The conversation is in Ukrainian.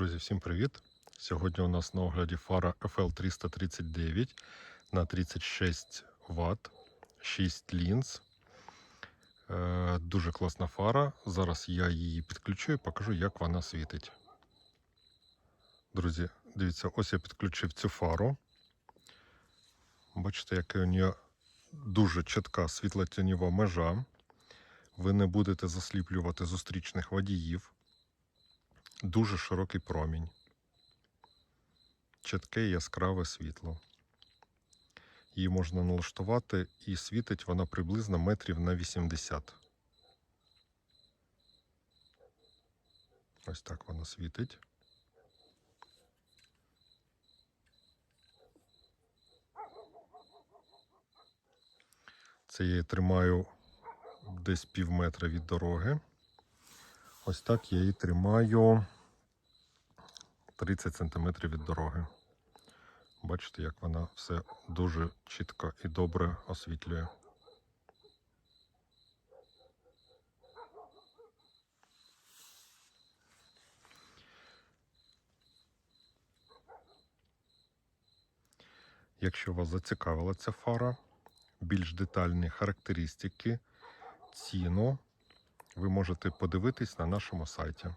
Друзі, всім привіт! Сьогодні у нас на огляді фара FL339 на 36 Вт, 6 лінз. Е, Дуже класна фара. Зараз я її підключу і покажу, як вона світить. Друзі, дивіться, ось я підключив цю фару. Бачите, яка у нього дуже чітка світлотіньова межа. Ви не будете засліплювати зустрічних водіїв. Дуже широкий промінь. Чітке яскраве світло. Її можна налаштувати і світить вона приблизно метрів на 80. Ось так вона світить. Це я її тримаю десь пів метра від дороги. Ось так я її тримаю 30 см від дороги. Бачите, як вона все дуже чітко і добре освітлює. Якщо вас зацікавила ця фара, більш детальні характеристики, ціну, ви можете подивитись на нашому сайті.